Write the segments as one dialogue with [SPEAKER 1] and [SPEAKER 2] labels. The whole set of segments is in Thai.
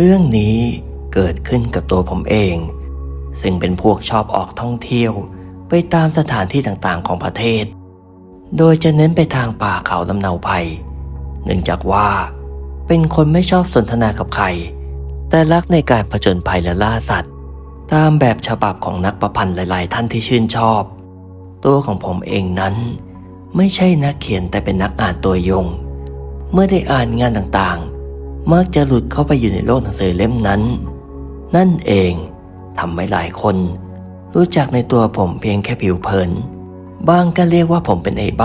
[SPEAKER 1] เรื่องนี้เกิดขึ้นกับตัวผมเอง ซึ่งเป็นพวกชอบออกท่องเที่ยวไปตามสถานที่ต่างๆของประเทศ โดยจะเน้นไปทางป่าเขาลำเนาภัย เนื่องจากว่า เป็นคนไม่ชอบสนทนากับใคร แต่รักในการผจญภัยและล่าสัตว์ ตามแบบฉบับของนักประพันธ์หลาย ๆ ท่านที่ชื่นชอบ ตัวของผมเองนั้น ไม่ใช่นักเขียนแต่เป็นนักอ่านตัวยง เมื่อได้อ่านงานต่างๆ มักจะหลุดเข้าไปอยู่ในโลกหนังสือเล่มนั้น นั่นเองทำให้หลายคน รู้จักในตัวผมเพียงแค่ผิวเผินบางก็เรียกว่าผมเป็นไอ้ใบ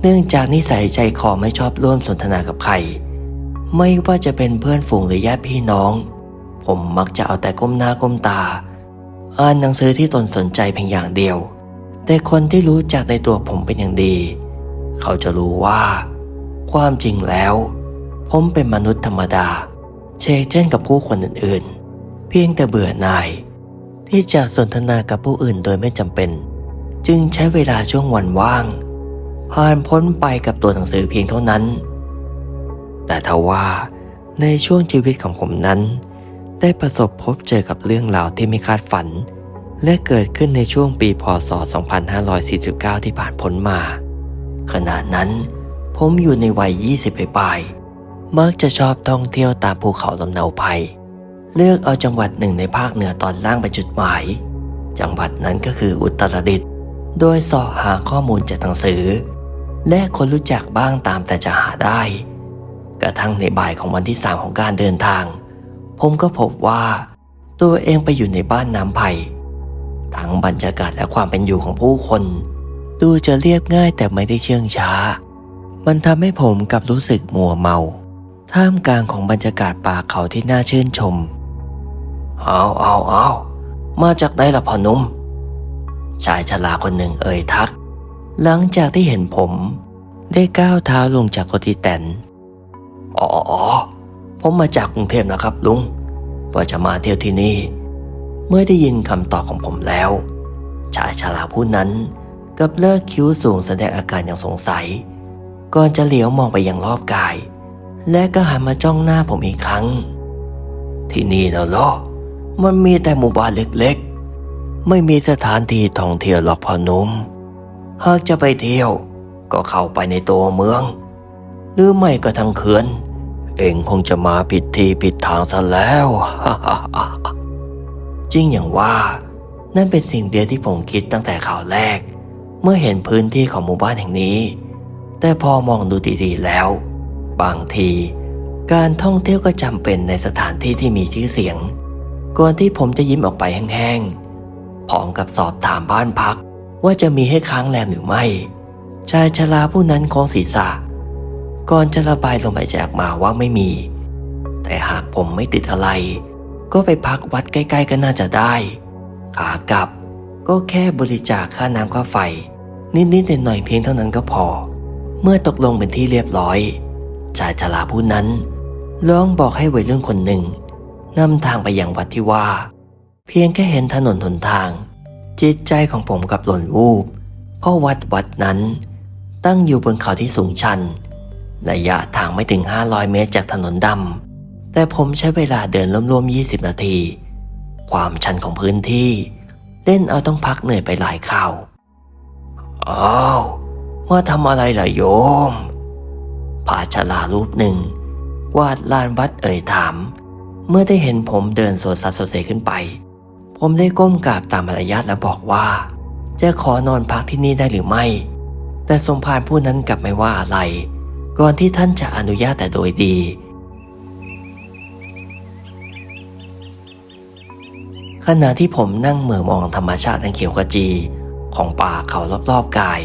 [SPEAKER 1] เนื่องจากนิสัยใจคอไม่ชอบร่วมสนทนากับใคร ไม่ว่าจะเป็นเพื่อนฝูงหรือญาติพี่น้อง ผมมักจะเอาแต่ก้มหน้าก้มตา อ่านหนังสือที่ตนสนใจเพียงอย่างเดียว แต่คนที่รู้จักในตัวผมเป็นอย่างดี เขาจะรู้ว่า ความจริงแล้ว ผมเป็นมนุษย์ธรรมดา เชกเช่นกับผู้คนอื่นๆ เพียงแต่เบื่อหน่าย ที่จะสนทนากับผู้อื่นโดยไม่จำเป็น จึงใช้เวลาช่วงวันว่างผ่านพ้นไปกับตัวหนังสือเพียงเท่านั้น แต่ทว่าในช่วงชีวิตของผมนั้น ได้ประสบพบเจอกับเรื่องราวที่ไม่คาดฝัน และเกิดขึ้นในช่วงปีพศ 2549 ที่ผ่านพ้นมา ขณะนั้นผมอยู่ในวัย 20 ปลายๆ มักจะชอบท่องเที่ยวตามภูเขาลำเนาภัย เลือกเอาจังหวัดหนึ่งในภาคเหนือตอนล่างไปนจุดหมาย จังหวัดนั้นก็คืออุตรดิตถ์โดยสาะหาข้อมูลจากหนังสือ และคนรู้จักบ้างตามแต่จะหาได้ กระทั่งในบ่ายของวันที่สามของการเดินทาง ผมก็พบว่า ตัวเองไปอยู่ในบ้านน้ำไผ่ทั้งบรรยากาศและความเป็นอยู่ของผู้คน ดูจะเรียบง่ายแต่ไม่ได้เชื่องช้า มันทำให้ผมกลับรู้สึกมัวเมา ท่ามกลางของบรรยากาศป่าเขาที่น่าชื่นชม เอาเอาเอามาจากไหนล่ะพ่อนุ่ม ชายชราคนหนึ่งเอ่ยทัก หลังจากที่เห็นผม ได้ก้าวเท้าลงจากรถที่แตนอ๋ออ๋อผมมาจากกรุงเทพนะครับลุงว่าจะมาเที่ยวที่นี่ เมื่อได้ยินคำตอบของผมแล้ว ชายชราผู้นั้นกับเลิกคิ้วสูงแสดงอาการอย่างสงสัย ก่อนจะเหลียวมองไปยังรอบกาย และก็หันมาจ้องหน้าผมอีกครั้ง ที่นี่นะเหรอ มันมีแต่หมู่บ้านเล็กๆ ไม่มีสถานที่ท่องเที่ยวหรอกพอนุ่มหากจะไปเที่ยว ก็เข้าไปในตัวเมือง หรือไม่ก็ทางเขื่อน เองคงจะมาผิดที่ผิดทางซะแล้วจริงอย่างว่า นั่นเป็นสิ่งเดียวที่ผมคิดตั้งแต่ข่าวแรก เมื่อเห็นพื้นที่ของหมู่บ้านแห่งนี้ แต่พอมองดูดีๆแล้ว บางที การท่องเที่ยวก็จำเป็นในสถานที่ที่มีชื่อเสียง ก่อนที่ผมจะยิ้มออกไปแห้งๆพร้อมกับสอบถามบ้านพัก ว่าจะมีให้ค้างแรมหรือไม่ ชายชราผู้นั้นโค้งศีรษะ ก่อนจะระบายลมหายใจออกมาว่าไม่มี แต่หากผมไม่ติดอะไร ก็ไปพักวัดใกล้ๆก็น่าจะได้ขากลับก็แค่บริจาคค่าน้ำค่าไฟ นิดๆหน่อยๆเพียงเท่านั้นก็พอ เมื่อตกลงเป็นที่เรียบร้อย ชายชราผู้นั้นร้องบอกให้วัยรุ่นคนหนึ่งนำทางไปยังวัดที่ว่า เพียงแค่เห็นถนนหนทาง จิตใจของผมกับหล่นวูบ เพราะวัดวัดนั้น ตั้งอยู่บนเขาที่สูงชัน ระยะทางไม่ถึง 500 เมตรจากถนนดำแต่ผมใช้เวลาเดินร่วมๆ20 นาที ความชันของพื้นที่ เล่นเอาต้องพักเหนื่อยไปหลายข่าวอ้าวมาทำอะไรล่ะโยม พระชรารูปหนึ่งกวาดลานวัดเอ่ยถาม เมื่อได้เห็นผมเดินโซซัสโซเซขึ้นไป ผมได้ก้มกราบตามมารยาทและบอกว่า จะขอนอนพักที่นี่ได้หรือไม่ แต่สมภารผู้นั้นกลับไม่ว่าอะไร ก่อนที่ท่านจะอนุญาตแต่โดยดี ขณะที่ผมนั่งเหม่อมองธรรมชาติอันเขียวขจีของป่าเขารอบๆกาย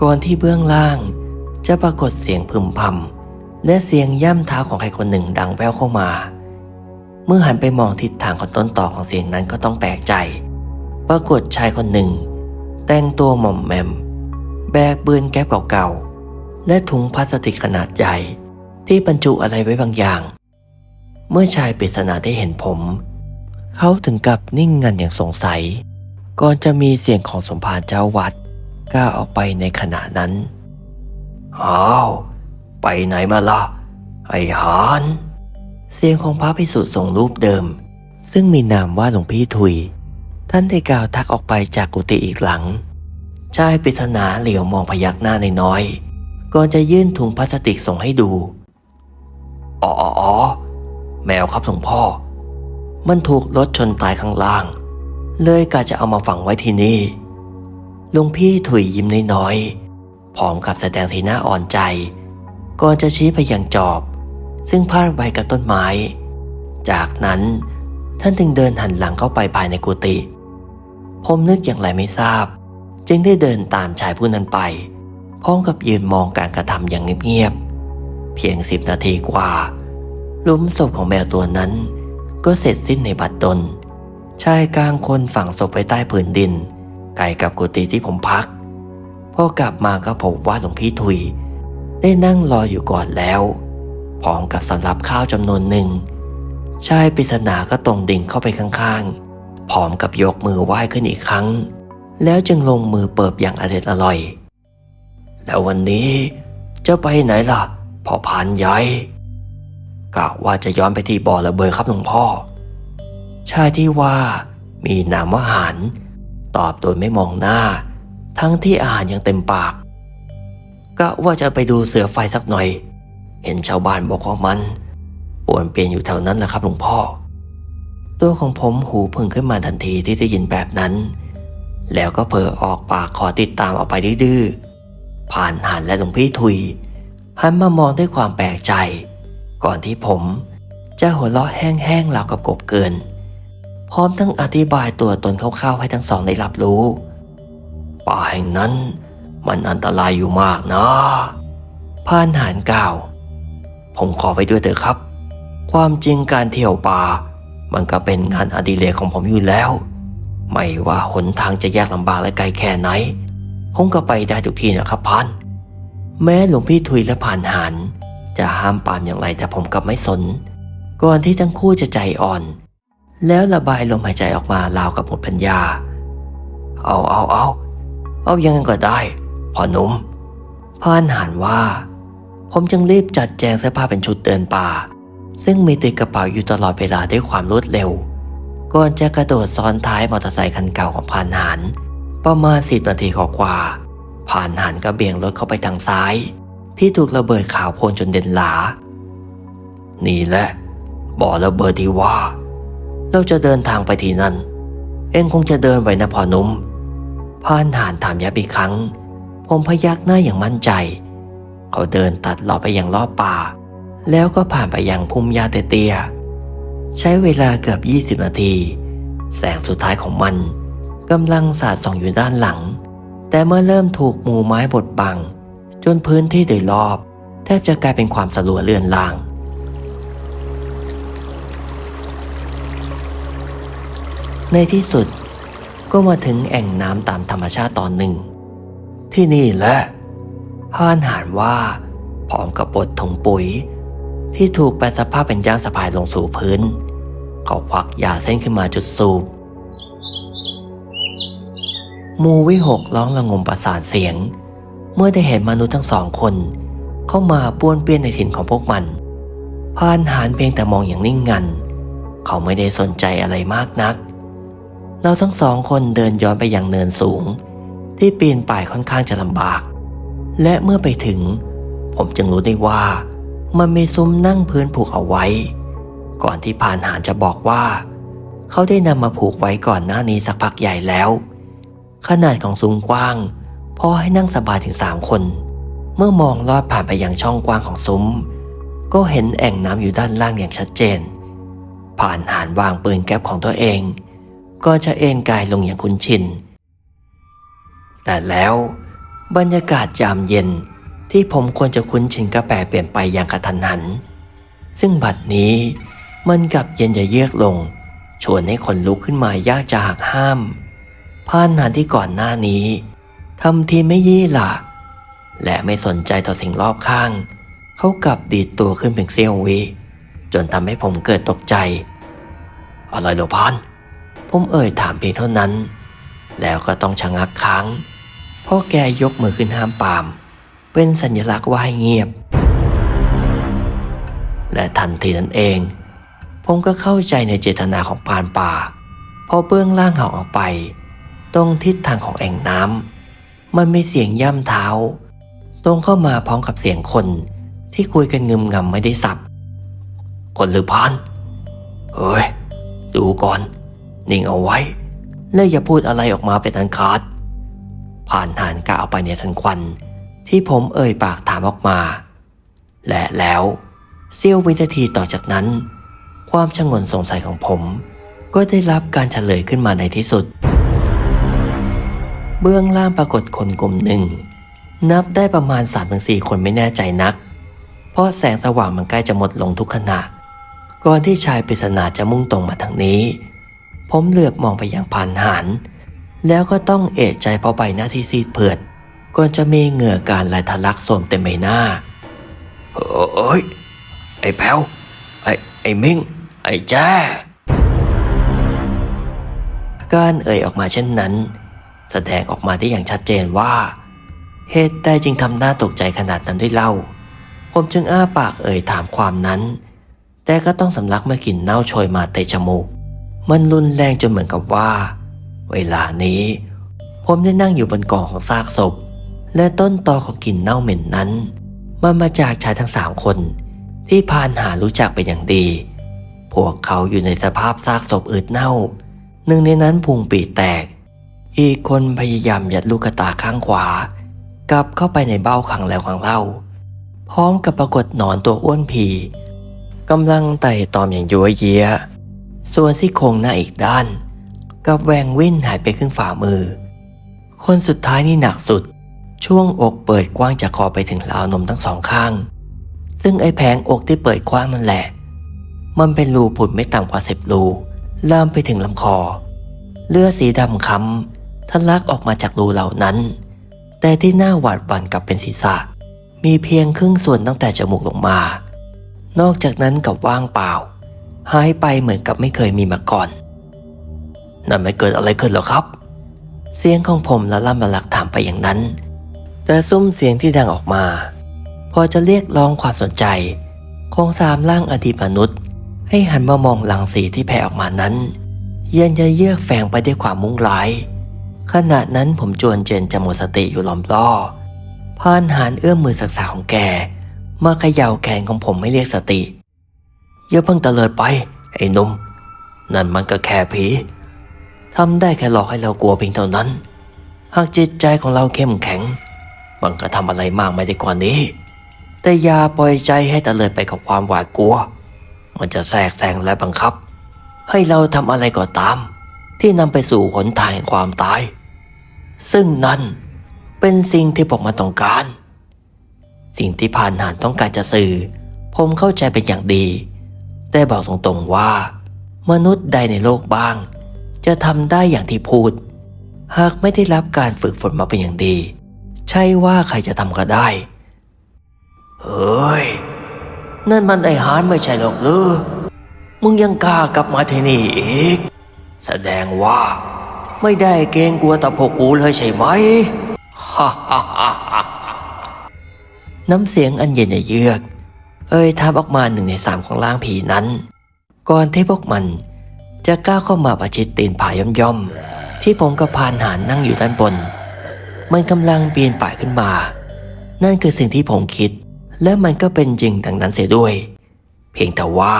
[SPEAKER 1] ก่อนที่เบื้องล่าง จะปรากฏเสียงพึมพำและเสียงย่ำเท้าของใครคนหนึ่งดังแว่วเข้ามา เมื่อหันไปมองทิศทางของต้นต่อของเสียงนั้นก็ต้องแปลกใจ ปรากฏชายคนหนึ่ง แต่งตัวหม่อมแมม แบกปืนแก๊ปเก่าๆและถุงพลาสติกขนาดใหญ่ ที่บรรจุอะไรไว้บางอย่าง เมื่อชายปริศนาได้เห็นผม เขาถึงกับนิ่งงันอย่างสงสัย ก่อนจะมีเสียงของสมภารเจ้าวัดกล้าออกไปในขณะนั้น อ้าว ไปไหนมาล่ะ ไอ้หาน เสียงของพระภิกษุส่งรูปเดิม ซึ่งมีนามว่าหลวงพี่ทุย ท่านได้กล่าวทักออกไปจากกุฏิอีกหลัง ชายปริศนาเหลียวมองพยักหน้าในน้อยก่อนจะยื่นถุงพลาสติกส่งให้ดู อ๋ออแมวครับหลวงพ่อ มันถูกรถชนตายข้างล่าง เลยกะจะเอามาฝังไว้ที่นี่หลวงพี่ถุยยิ้มน้อย พร้อมกับแสดงสีหน้าอ่อนใจ ก่อนจะชี้ไปยังจอบ ซึ่งพาดไว้กับต้นไม้ จากนั้นท่านจึงเดินหันหลังเข้าไปภายในกุฏิผมนึกอย่างไรไม่ทราบ จึงได้เดินตามชายผู้นั้นไป พร้อมกับยืนมองการกระทำอย่างเงียบๆเพียงสิบนาทีกว่าลุมศพของแมวตัวนั้น ก็เสร็จสิ้นในบัดดลชายกลางคนฝังศพไว้ใต้ผืนดิน ไกลกับกุฏิที่ผมพัก พอกลับมาก็พบว่าหลวงพี่ทุย ได้นั่งรออยู่ก่อนแล้วพร้อมกับสำรับข้าวจำนวนหนึ่งชายปริศนาก็ตรงดิ่งเข้าไปข้างๆพร้อมกับยกมือไหว้ขึ้นอีกครั้ง แล้วจึงลงมือเปิบอย่างอเด็ดอร่อย แล้ววันนี้จะไปไหนล่ะพ่อพานใหญ่กะว่าจะย้อนไปที่บ่อระเบิดครับหลวงพ่อ ชายที่ว่ามีนามว่าหานตอบโดยไม่มองหน้า ทั้งที่อาหารยังเต็มปากกะว่าจะไปดูเสือไฟสักหน่อย เห็นชาวบ้านบอกว่ามันป่วนเปลี่ยนอยู่แถวนั้นแหละครับหลวงพ่อ ตัวของผมหูพึ่งขึ้นมาทันทีที่ได้ยินแบบนั้น แล้วก็เผลอออกปากขอติดตามออกไปดื้อผ่านหันและหลวงพี่ทุยหันมามองด้วยความแปลกใจ ก่อนที่ผมจะหัวเราะแห้งๆราวกับกบเกิน พร้อมทั้งอธิบายตัวตนคร่าวๆให้ทั้งสองได้รับรู้ ป่าแห่งนั้น มันอันตรายอยู่มากนะพานหานกล่าว ผมขอไปด้วยเถอะครับ ความจริงการเที่ยวป่า มันก็เป็นงานอดิเรกของผมอยู่แล้ว ไม่ว่าหนทางจะยากลำบากและไกลแค่ไหน ผมก็ไปได้ทุกที่นะครับพานแม้หลวงพี่ทุยและผ่านหานจะห้ามปามอย่างไรแต่ผมกลับไม่สน ก่อนที่ทั้งคู่จะใจอ่อน แล้วระบายลมหายใจออกมาราวกับหมดปัญญา เอาเอาเอา เอายังไงก็ได้พ่อหนุ่มพานหานว่า ผมจึงรีบจัดแจงเสื้อผ้าเป็นชุดเดินป่า ซึ่งมีติดกระเป๋าอยู่ตลอดเวลาด้วยความรวดเร็ว ก่อนจะกระโดดซ้อนท้ายมอเตอร์ไซค์คันเก่าของพานหานประมาณสิบนาทีกว่าๆพานหานก็เบี่ยงรถเข้าไปทางซ้าย ที่ถูกระเบิดข่าวโพลนจนเด่นหลา นี่แหละบ่อระเบิดที่ว่า เราจะเดินทางไปที่นั่น เองคงจะเดินไปนะพ่อนุ่ม พานหานถามย้ำอีกครั้ง ผมพยักหน้าอย่างมั่นใจ เขาเดินตัดเลาะไปอยังรอบป่า แล้วก็ผ่านไปยังพุ่มหญ้าเตี้ยๆใช้เวลาเกือบ 20 นาที แสงสุดท้ายของมันกำลังสาดส่องอยู่ด้านหลัง แต่เมื่อเริ่มถูกหมู่ไม้บดบัง จนพื้นที่โดยรอบ แทบจะกลายเป็นความสลัวเลือนลางในที่สุด ก็มาถึงแอ่งน้ำตามธรรมชาติตอนหนึ่ง ที่นี่แหละพานหานว่าพร้อมกับบทถุงปุ๋ย ที่ถูกแปลสภาพเป็นย่างสะพายลงสู่พื้น เขาควักยาเส้นขึ้นมาจุดสูบมูวิหกร้องระงมประสานเสียง เมื่อได้เห็นมนุษย์ทั้งสองคน เข้ามาป้วนเปี้ยนในถิ่นของพวกมันพานหานเพียงแต่มองอย่างนิ่งงัน เขาไม่ได้สนใจอะไรมากนัก เราทั้งสองคนเดินย้อนไปยังเนินสูง ที่ปีนป่ายค่อนข้างจะลำบาก และเมื่อไปถึง ผมจึงรู้ได้ว่า มันมีซุ้มนั่งพื้นผูกเอาไว้ ก่อนที่พานหานจะบอกว่า เขาได้นำมาผูกไว้ก่อนหน้านี้สักพักใหญ่แล้ว ขนาดของซุ้มกว้างพอให้นั่งสบายถึงสามคน เมื่อมองลอดผ่านไปยังช่องกว้างของซุ้ม ก็เห็นแอ่งน้ำอยู่ด้านล่างอย่างชัดเจน ผ่านหานวางปืนแก๊ปของตัวเอง ก็จะเอนกายลงอย่างคุ้นชิน แต่แล้วบรรยากาศยามเย็นที่ผมควรจะคุ้นชินก็แปรเปลี่ยนไปอย่างกระทันหัน ซึ่งบัดนี้มันกลับเย็นจะเยือกลง ชวนให้คนลุกขึ้นมายากจะหักห้ามพานหานที่ก่อนหน้านี้ทำทีไม่ยี่หละและไม่สนใจต่อสิ่งรอบข้าง เขากลับดีดตัวขึ้นเป็นเสี้ยววิจนทำให้ผมเกิดตกใจ อะไรเหรอพาน ผมเอ่ยถามเพียงเท่านั้น แล้วก็ต้องชะงักค้างเพราะแกยกมือขึ้นห้ามปาม เป็นสัญลักษณ์ว่าให้เงียบ และทันทีนั้นเอง ผมก็เข้าใจในเจตนาของปานป่า พอเบื้องล่างห่างออกไป ตรงทิศทางของแอ่งน้ำมันมีเสียงย่ำเท้า ตรงเข้ามาพร้อมกับเสียงคนที่คุยกันงึมงำไม่ได้สับ คนหรือพานเฮ้ย ดูก่อน นิ่งเอาไว้ และอย่าพูดอะไรออกมาเป็นอันขาด ผ่านหานกะเอาไปในทันควัน ที่ผมเอ่ยปากถามออกมา และแล้วเสี้ยววินาทีต่อจากนั้น ความชงนสงสัยของผม ก็ได้รับการเฉลยขึ้นมาในที่สุด เบื้องล่างปรากฏคนกลุ่มหนึ่ง นับได้ประมาณ3-4คนไม่แน่ใจนัก เพราะแสงสว่างมันใกล้จะหมดลงทุกขณะก่อนที่ชายปริศนาจะมุ่งตรงมาทางนี้ ผมเหลือบมองไปยังผ่านหานแล้วก็ต้องเอะใจเพราะใบหน้าที่ซีดเผือดก่อนจะมีเหงื่อการไหลทะลักโสมเต็มใบหน้าเอ้ยไอ้แพ้วไอ้ไอ้มิงไอ้แจ้การเอ่ยออกมาเช่นนั้น แสดงออกมาได้อย่างชัดเจนว่า เหตุใดจึงทำหน้าตกใจขนาดนั้นด้วยเล่า ผมจึงอ้าปากเอ่ยถามความนั้น แต่ก็ต้องสำลักเมื่อกลิ่นเน่าโชยมาเตะจมูก มันรุนแรงจนเหมือนกับว่า เวลานี้ ผมได้นั่งอยู่บนกองของซากศพ และต้นตอของกลิ่นเน่าเหม็นนั้น มันมาจากชายทั้งสามคน ที่พานหารู้จักเป็นอย่างดี พวกเขาอยู่ในสภาพซากศพอืดเน่า หนึ่งในนั้นพุงปีแตก อีกคนพยายามยัดลูกตาข้างขวากลับเข้าไปในเบ้าขังแล้วขังเล่า พร้อมกับปรากฏหนอนตัวอ้วนผีกำลังไต่ตอมอย่างยัวเยีย ส่วนซี่โครงหน้าอีกด้าน กับแหวงวิ่นหายไปครึ่งฝ่ามือ คนสุดท้ายนี่หนักสุด ช่วงอกเปิดกว้างจากคอไปถึงราวนมทั้งสองข้าง ซึ่งไอ้แผงอกที่เปิดกว้างนั่นแหละ มันเป็นรูผุดไม่ต่ำกว่าสิบรูลามไปถึงลำคอ เลือดสีดำค้ำทะลักออกมาจากรูเหล่านั้น แต่ที่หน่าหวาดหวั่นกลับเป็นศีรษะ มีเพียงครึ่งส่วนตั้งแต่จมูกลงมา นอกจากนั้นกับว่างเปล่า หายไปเหมือนกับไม่เคยมีมาก่อน นั่นไม่เกิดอะไรขึ้นหรอครับ เสียงของผมละล่ำละลักถามไปอย่างนั้น แต่ซุ้มเสียงที่ดังออกมา พอจะเรียกร้องความสนใจของสามร่างอดีตมนุษย์ ให้หันมามองหลังสีที่แผ่ออกมานั้น เย็นจะเยือกแฝงไปด้วยความมุ่งร้าย ขณะนั้นผมจวนเจนจะหมดสติอยู่ล้อมล่อพานหานเอื้อมมือศักษาของแกมาเขย่าแขนของผมไม่เรียกสติ อย่าเพิ่งตะเลิดไป ไอ้นุ่มนั่นมันก็แค่ผีทำได้แค่หลอกให้เรากลัวเพียงเท่านั้น หากจิตใจของเราเข้มแข็ง มันก็ทำอะไรมากไม่ได้กว่านี้ แต่อย่าปล่อยใจให้ตะเลิดไปกับความหวาดกลัว มันจะแทรกแซงและบังคับ ให้เราทำอะไรก็ตาม ที่นำไปสู่หนทางแห่งความตาย ซึ่งนั่นเป็นสิ่งที่ผมมาต้องการ สิ่งที่ผ่านหานต้องการจะสื่อ ผมเข้าใจเป็นอย่างดี แต่บอกตรงๆว่า มนุษย์ใดในโลกบ้าง จะทำได้อย่างที่พูด หากไม่ได้รับการฝึกฝนมาเป็นอย่างดี ใช่ว่าใครจะทำก็ได้ เฮ้ย นั่นมันไอหานไม่ใช่หรอกหรือมึงยังกล้ากลับมาที่นี่อีก แสดงว่า ไม่ได้เกรงกลัวต่อพวกกูเลยใช่ไหมฮ่าฮ่าฮ่าน้ำเสียงอันเย็นเยือก เอ่ยทับออกมาหนึ่งในสามของร่างผีนั้น ก่อนที่พวกมันจะก้าวเข้ามาประชิดตีนผาย่อมย่อมๆที่ผมกับพานหานนั่งอยู่ด้านบน มันกำลังปีนป่ายขึ้นมา นั่นคือสิ่งที่ผมคิด และมันก็เป็นจริงดังนั้นเสียด้วย เพียงแต่ว่า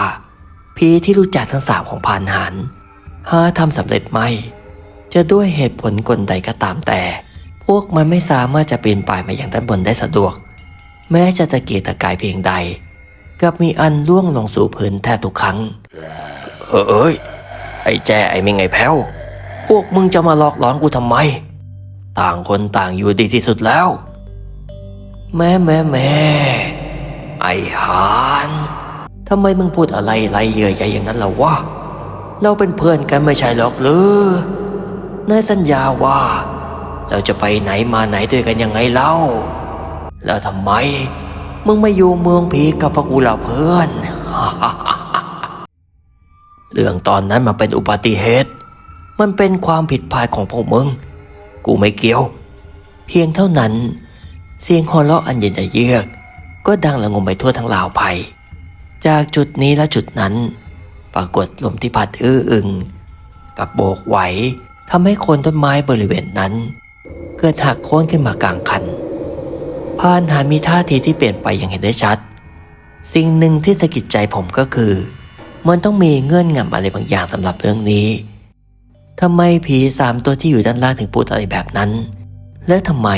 [SPEAKER 1] ผีที่รู้จักทั้งสามของพานหานหาทำสำเร็จไหมจะด้วยเหตุผลกลใดก็ตามแต่ พวกมันไม่สามารถจะปีนป่ายมาอย่างด้านบนได้สะดวก แม้จะตะเกียกตะกายเพียงใด กับมีอันล่วงลงสู่พื้นแทบทุกครั้งเอ้ย ไอ้แจ้ไอ้มิงไอ้แพ้ว พวกมึงจะมาหลอกหลอนกูทำไม ต่างคนต่างอยู่ดีที่สุดแล้ว แม่แม่แม่ไอ้หานทำไมมึงพูดอะไรไรเยื่อใยอย่างนั้นล่ะวะ เราเป็นเพื่อนกันไม่ใช่หรอกหรือนายสัญญาว่า เราจะไปไหนมาไหนด้วยกันยังไงเล่า แล้วทำไม มึงไม่อยู่เมืองผีกับพวกกูล่ะเพื่อน เรื่องตอนนั้นมันเป็นอุบัติเหตุ มันเป็นความผิดพลาดของพวกมึง กูไม่เกี่ยว เพียงเท่านั้น เสียงหัวเราะอันเย็นเยือก ก็ดังระงมไปทั่วทั้งลาวไผ่จากจุดนี้และจุดนั้น ปรากฏลมที่พัดอื้ออึง กับโบกไหวทำให้คนต้นไม้บริเวณนั้น เกิดหักโค่นขึ้นมากลางคัน พานหามีท่าทีที่เปลี่ยนไปอย่างเห็นได้ชัด สิ่งหนึ่งที่สะกิดใจผมก็คือ มันต้องมีเงื่อนงำอะไรบางอย่างสำหรับเรื่องนี้ทำไมผีสามตัวที่อยู่ด้านล่างถึงพูดอะไรแบบนั้น และทำไม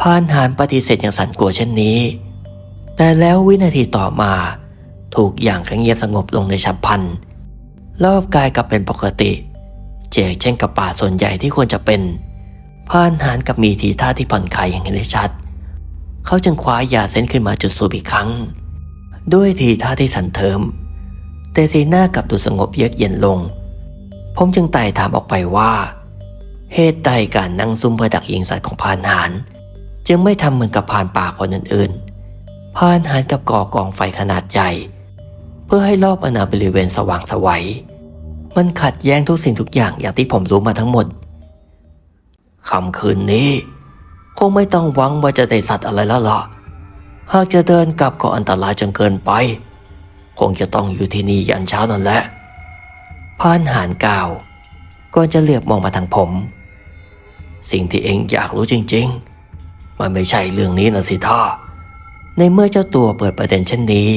[SPEAKER 1] พานหานปฏิเสธอย่างสั่นกลัวเช่นนี้ แต่แล้ววินาทีต่อมา ถูกอย่างเงียบสงบลงในฉับพลันรอบกายกลับเป็นปกติ เจกเช่นกับป่าส่วนใหญ่ที่ควรจะเป็นพานหานกับมีทีท่าที่ผ่อนคลายอย่างเห็นได้ชัด เขาจึงคว้ายาเส้นขึ้นมาจุดสูบอีกครั้ง ด้วยทีท่าที่สันเทิม แต่สีหน้ากลับดูสงบเยือกเย็นลง ผมจึงไต่ถามออกไปว่า เหตุใดการนั่งซุ่มเพื่อดักยิงสัตว์ของพานหานจึงไม่ทำเหมือนกับพานป่าคนอื่นๆพานหานกับก่อกองไฟขนาดใหญ่ เพื่อให้รอบอนาบริเวณสว่างไสวัยมันขัดแย้งทุกสิ่งทุกอย่างอย่างที่ผมรู้มาทั้งหมดคำคืนนี้ คงไม่ต้องหวังว่าจะได้สัตว์อะไรแล้วล่ะ หากจะเดินกลับก็อันตรายจนเกินไป คงจะต้องอยู่ที่นี่ยันเช้านั่นแหละพานหานกล่าวก่อนจะเหลือบมองมาทางผม สิ่งที่เองอยากรู้จริง ๆ มันไม่ใช่เรื่องนี้นะสิท่าในเมื่อเจ้าตัวเปิดประเด็นเช่นนี้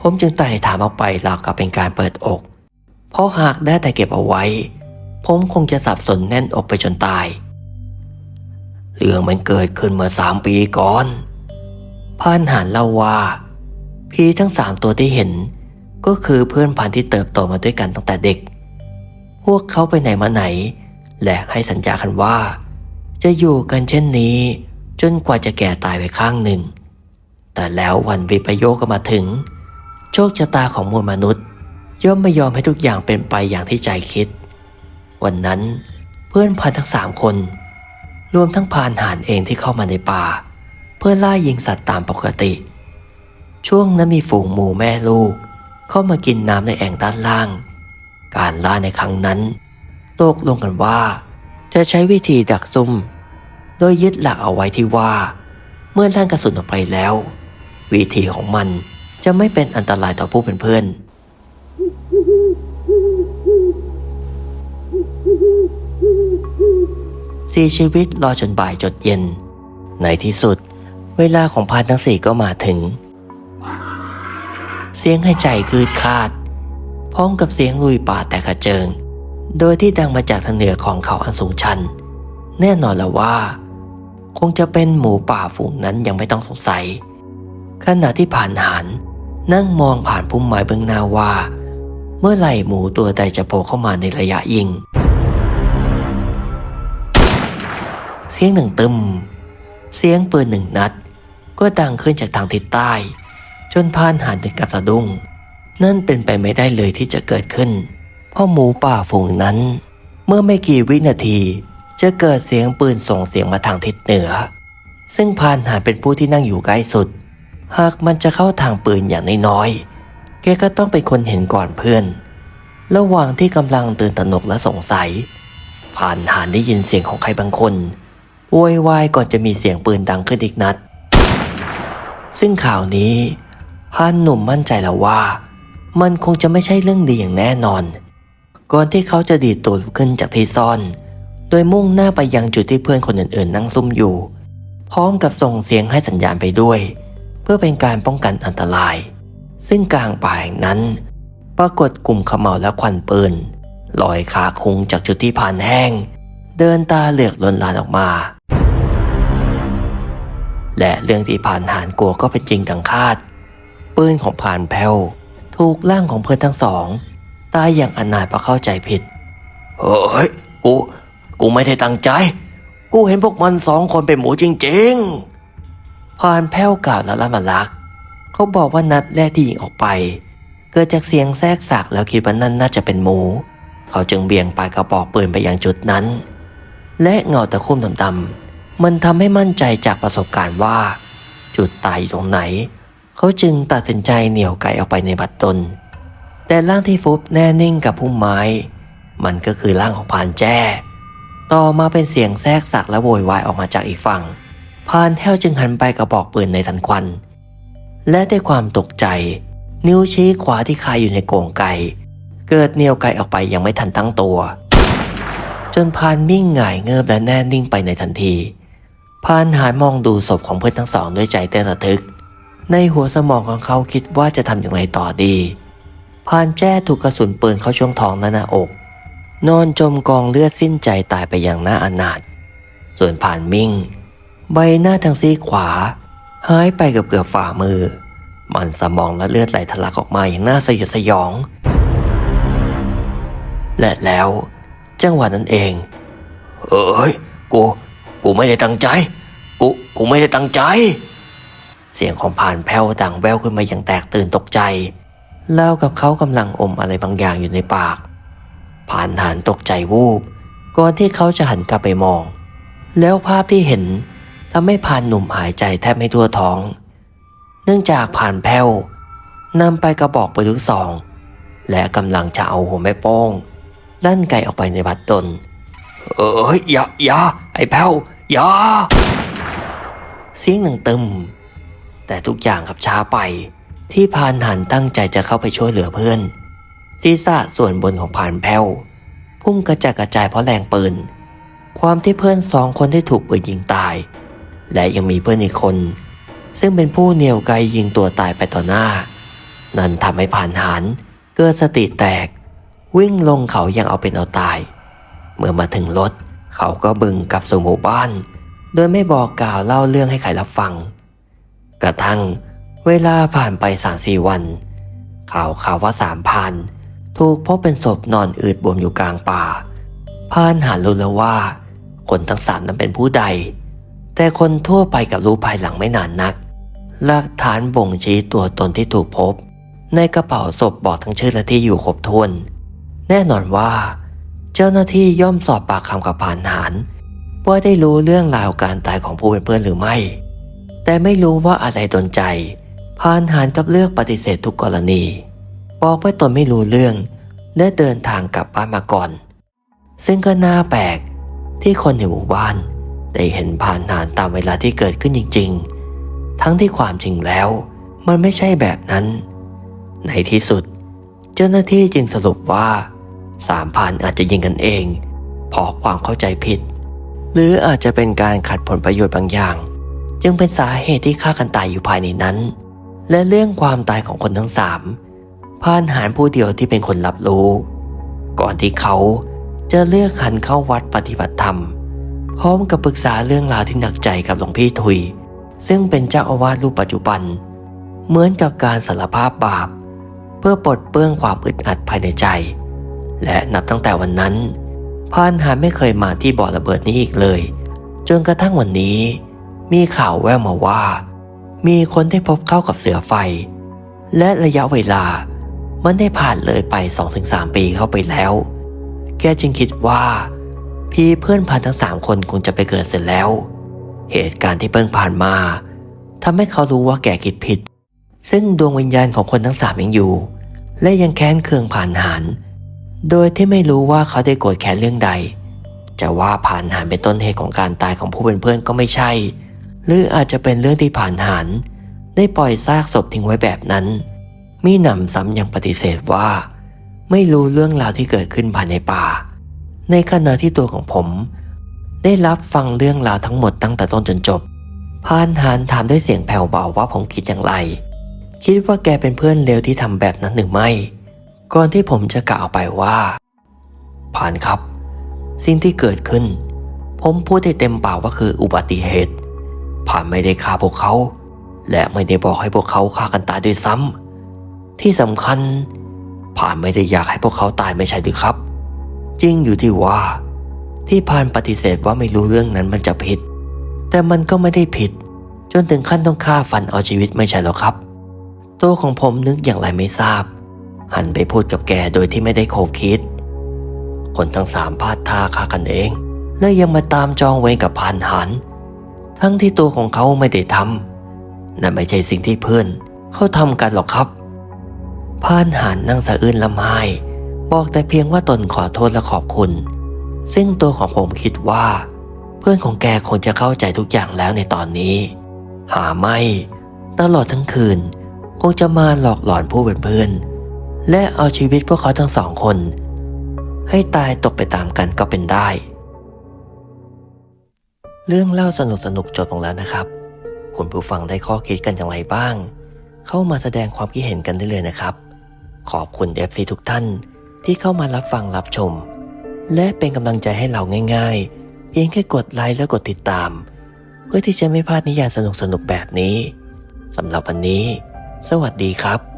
[SPEAKER 1] ผมจึงไต่ถามออกไปราวกับเป็นการเปิดอก เพราะหากได้แต่เก็บเอาไว้ ผมคงจะสับสนแน่นอกไปจนตาย เรื่องมันเกิดขึ้นเมื่อสามปีก่อนพานหานเล่าว่า ผีทั้งสามตัวที่เห็น ก็คือเพื่อนพันธ์ที่เติบโตมาด้วยกันตั้งแต่เด็ก พวกเขาไปไหนมาไหน และให้สัญญากันว่า จะอยู่กันเช่นนี้ จนกว่าจะแก่ตายไปข้างหนึ่ง แต่แล้ววันวิปโยคก็มาถึง โชคชะตาของมวลมนุษย์ ย่อมไม่ยอมให้ทุกอย่างเป็นไปอย่างที่ใจคิด วันนั้นเพื่อนพันทั้งสามคน รวมทั้งพรานหานเองที่เข้ามาในป่า เพื่อล่ายิงสัตว์ตามปกติ ช่วงนั้นมีฝูงหมูแม่ลูก เข้ามากินน้ำในแอ่งด้านล่าง การล่าในครั้งนั้นตกลงกันว่า จะใช้วิธีดักซุ่มโดยยึดหลักเอาไว้ที่ว่า เมื่อลั่นกระสุนออกไปแล้ว วิธีของมันจะไม่เป็นอันตรายต่อผู้เป็นเพื่อน สี่ชีวิตรอจนบ่ายจดเย็น ในที่สุด เวลาของพานทั้งสี่ก็มาถึง เสียงหายใจคืดคาด พร้อมกับเสียงลุยป่าแต่กระเจิง โดยที่ดังมาจากทางเหนือของเขาอันสูงชัน แน่นอนแล้วว่า คงจะเป็นหมูป่าฝูงนั้นยังไม่ต้องสงสัย ขณะที่ผ่านหานนั่งมองผ่านพุ่มไม้เบื้องหน้าว่า เมื่อไหร่หมูตัวใดจะโผล่เข้ามาในระยะยิง เสียงหนึ่งตึม เสียงปืนหนึ่งนัด ก็ดังขึ้นจากทางทิศใต้ จนพานหานถึงกับสะดุ้ง นั่นเป็นไปไม่ได้เลยที่จะเกิดขึ้น เพราะหมูป่าฝูงนั้น เมื่อไม่กี่วินาทีจะเกิดเสียงปืนส่งเสียงมาทางทิศเหนือ ซึ่งพานหานเป็นผู้ที่นั่งอยู่ใกล้สุด หากมันจะเข้าทางปืนอย่างน้อยๆแกก็ต้องเป็นคนเห็นก่อนเพื่อน ระหว่างที่กำลังตื่นตระหนกและสงสัยผ่านหานได้ยินเสียงของใครบางคน โวยวายก่อนจะมีเสียงปืนดังขึ้นอีกนัด ซึ่งข่าวนี้พานหนุ่มมั่นใจแล้วว่า มันคงจะไม่ใช่เรื่องดีอย่างแน่นอน ก่อนที่เขาจะดีดตัวขึ้นจากที่ซ่อน โดยมุ่งหน้าไปยังจุดที่เพื่อนคนอื่นๆ นั่งซุ่มอยู่ พร้อมกับส่งเสียงให้สัญญาณไปด้วย เพื่อเป็นการป้องกันอันตราย ซึ่งกลางป่าแห่งนั้น ปรากฏกลุ่มขมเหลาและควันปืนลอยขาคุงจากจุดที่ผ่านแห้ง เดินตาเหลือกลนลานออกมา และเรื่องที่ผ่านหานกลัวก็เป็นจริงดังคาด ปืนของผ่านแพวถูกร่างของเพื่อนทั้งสอง ตายอย่างอนาถเพราะเข้าใจผิด เฮ้ย กู กูไม่ได้ตั้งใจ กูเห็นพวกมันสองคนเป็นหมูจริงๆพานแพ้วกล่าวและละมาลัก เขาบอกว่านัดแรกที่ยิงออกไป เกิดจากเสียงแทรกสักแล้วคิดว่านั่นน่าจะเป็นหมู เขาจึงเบี่ยงปลายกระบอกปืนไปยังจุดนั้น และเงาตะคุ่มดำๆ มันทำให้มั่นใจจากประสบการณ์ว่า จุดตายอยู่ตรงไหน เขาจึงตัดสินใจเหนี่ยวไก่ออกไปในบัดตน แต่ร่างที่ฟุบแน่นิ่งกับพุ่มไม้ มันก็คือร่างของพานแจ้ ต่อมาเป็นเสียงแทรกสักและโวยวายออกมาจากอีกฝั่งพานแท้วจึงหันไปกระบอกปืนในทันควัน และด้วยความตกใจ นิ้วชี้ขวาที่คายอยู่ในโกงไก่ เกิดเหนี่ยวไกลออกไปยังไม่ทันตั้งตัว จนพานมิ่งหงายเงิบและแน่นิ่งไปในทันที พานหายมองดูศพของเพื่อนทั้งสองด้วยใจเต้นระทึก ในหัวสมองของเขาคิดว่าจะทำอย่างไรต่อดีพานแจ้ถูกกระสุนปืนเข้าช่วงท้องและหน้าอก นอนจมกองเลือดสิ้นใจตายไปอย่างน่าอนาถส่วนผ่านมิ่ง ใบหน้าทางซีกขวา หายไปกับเกือบฝ่ามือ มันสมองและเลือดไหลทะลักออกมาอย่างน่าสยดสยอง และแล้ว จังหวะนั้นเอง เอ้ยกู กูไม่ได้ตั้งใจ กู กูไม่ได้ตั้งใจ เสียงของผ่านแผ่วดังแววขึ้นมาอย่างแตกตื่นตกใจเล่ากับเขากำลังอมอะไรบางอย่างอยู่ในปาก ผ่านหันตกใจวูบ ก่อนที่เขาจะหันกลับไปมอง แล้วภาพที่เห็นทำให้ผ่านหนุ่มหายใจแทบไม่ทั่วท้อง เนื่องจากผ่านแพ้วนำไปกระบอกปืนลูกซอง และกำลังจะเอาหัวแม่โป้งลั่นไกออกไปในบัดดลเอ้ยอย่าอย่าไอ้แพ้ว ย่าเสียงหนึ่งตึม แต่ทุกอย่างกับช้าไป ที่พานหันตั้งใจจะเข้าไปช่วยเหลือเพื่อนศีรษะส่วนบนของผ่านแพ้ว พุ่งกระจายกระจายเพราะแรงปืน ความที่เพื่อนสองคนได้ถูกปืนยิงตาย และยังมีเพื่อนอีกคน ซึ่งเป็นผู้เหนี่ยวไกยิงตัวตายไปต่อหน้า นั่นทำให้ผ่านหานเกิดสติแตก วิ่งลงเขายังเอาเป็นเอาตาย เมื่อมาถึงรถ เขาก็บึงกลับสู่หมู่บ้าน โดยไม่บอกกล่าวเล่าเรื่องให้ใครรับฟัง กระทั่งเวลาผ่านไปสามสี่วัน ข่าวข่าวว่าสามพันถูกพบเป็นศพนอนอืดบวมอยู่กลางป่าพานหารู้แล้วว่า คนทั้งสามนั้นเป็นผู้ใด แต่คนทั่วไปกับรู้ภายหลังไม่นานนักหลักฐานบ่งชี้ตัวตนที่ถูกพบ ในกระเป๋าศพบอกทั้งชื่อและที่อยู่ครบถ้วน แน่นอนว่า เจ้าหน้าที่ย่อมสอบปากคำกับพานหานว่าได้รู้เรื่องราวการตายของผู้เป็นเพื่อนหรือไม่ แต่ไม่รู้ว่าอะไรดนใจพานหานกับเลือกปฏิเสธทุกกรณี บอกว่าตนไม่รู้เรื่อง และเดินทางกลับบ้านมาก่อน ซึ่งก็น่าแปลกที่คนในหมู่บ้าน ได้เห็นพานหานตามเวลาที่เกิดขึ้นจริง ๆ ทั้งที่ความจริงแล้ว มันไม่ใช่แบบนั้น ในที่สุด เจ้าหน้าที่จึงสรุปว่า สามพันอาจจะยิงกันเองเพราะความเข้าใจผิด หรืออาจจะเป็นการขัดผลประโยชน์บางอย่าง จึงเป็นสาเหตุที่ฆ่ากันตายอยู่ภายในนั้น และเรื่องความตายของคนทั้งสามพานหารผู้เดียวที่เป็นคนรับรู้ ก่อนที่เขาจะเลือกหันเข้าวัดปฏิบัติธรรม พร้อมกับปรึกษาเรื่องราวที่หนักใจกับหลวงพี่ทุย ซึ่งเป็นเจ้าอาวาสรูปปัจจุบัน เหมือนกับการสารภาพบาป เพื่อปลดเปลื้องความอึดอัดภายในใจ และนับตั้งแต่วันนั้นพานหารไม่เคยมาที่บ่อระเบิดนี้อีกเลย จนกระทั่งวันนี้ มีข่าวแว่วมาว่า มีคนได้พบเข้ากับเสือไฟ และระยะเวลามันได้ผ่านเลยไป2อถึงสปีเข้าไปแล้ว แกจึงคิดว่า พี่เพื่อนพันทั้งสามคนคงจะไปเกิดเสร็จแล้ว เหตุการณ์ที่เพิ่งผ่านมาทำให้เขารู้ว่าแกคิดผิด ซึ่งดวงวิญญาณของคนทั้งสามยังอยู่ และยังแค้นเคืองผ่านหาน โดยที่ไม่รู้ว่าเขาได้โกรธแค้นเรื่องใด จะว่าผ่านหานเป็นต้นเหตุของการตายของผู้เป็นเพื่อนก็ไม่ใช่ หรืออาจจะเป็นเรื่องที่ผ่านหานได้ปล่อยซากศพทิ้งไว้แบบนั้น มีหนำซ้ำยังปฏิเสธว่า ไม่รู้เรื่องราวที่เกิดขึ้นภายในป่า ในขณะที่ตัวของผม ได้รับฟังเรื่องราวทั้งหมดตั้งแต่ต้นจนจบพานหานถามด้วยเสียงแผ่วเบาว่าผมคิดอย่างไร คิดว่าแกเป็นเพื่อนเลวที่ทำแบบนั้นหรือไม่ ก่อนที่ผมจะกล่าวไปว่า ผ่านครับ สิ่งที่เกิดขึ้น ผมพูดได้เต็มปากว่าคืออุบัติเหตุ ผ่านไม่ได้ฆ่าพวกเขา และไม่ได้บอกให้พวกเขาฆ่ากันตายด้วยซ้ำที่สำคัญ ผ่านไม่ได้อยากให้พวกเขาตายไม่ใช่หรือครับ จริงอยู่ที่ว่า ที่ผ่านปฏิเสธว่าไม่รู้เรื่องนั้นมันจะผิด แต่มันก็ไม่ได้ผิด จนถึงขั้นต้องฆ่าฟันเอาชีวิตไม่ใช่หรอครับ ตัวของผมนึกอย่างไรไม่ทราบ หันไปพูดกับแกโดยที่ไม่ได้โคคิด คนทั้งสามพลาดท่าฆ่ากันเอง และยังมาตามจองเวรกับพานหัน ทั้งที่ตัวของเขาไม่ได้ทำนั่นไม่ใช่สิ่งที่เพื่อนเขาทำกันหรอกครับพานหันนั่งสะอื้นลำไห้บอกแต่เพียงว่าตนขอโทษและขอบคุณ ซึ่งตัวของผมคิดว่า เพื่อนของแกคงจะเข้าใจทุกอย่างแล้วในตอนนี้ หาไม่ ตลอดทั้งคืนคงจะมาหลอกหลอนผู้เป็นเพื่อน และเอาชีวิตพวกเขาทั้งสองคน ให้ตายตกไปตามกันก็เป็นได้ เรื่องเล่าสนุกสนุกจบลงแล้วนะครับ คุณผู้ฟังได้ข้อคิดกันอย่างไรบ้าง เข้ามาแสดงความคิดเห็นกันได้เลยนะครับ ขอบคุณ FC ทุกท่านที่เข้ามารับฟังรับชม และเป็นกำลังใจให้เราง่าย ๆ เพียงแค่กดไลค์และกดติดตาม เพื่อที่จะไม่พลาดนิยายสนุกๆแบบนี้สำหรับวันนี้ สวัสดีครับ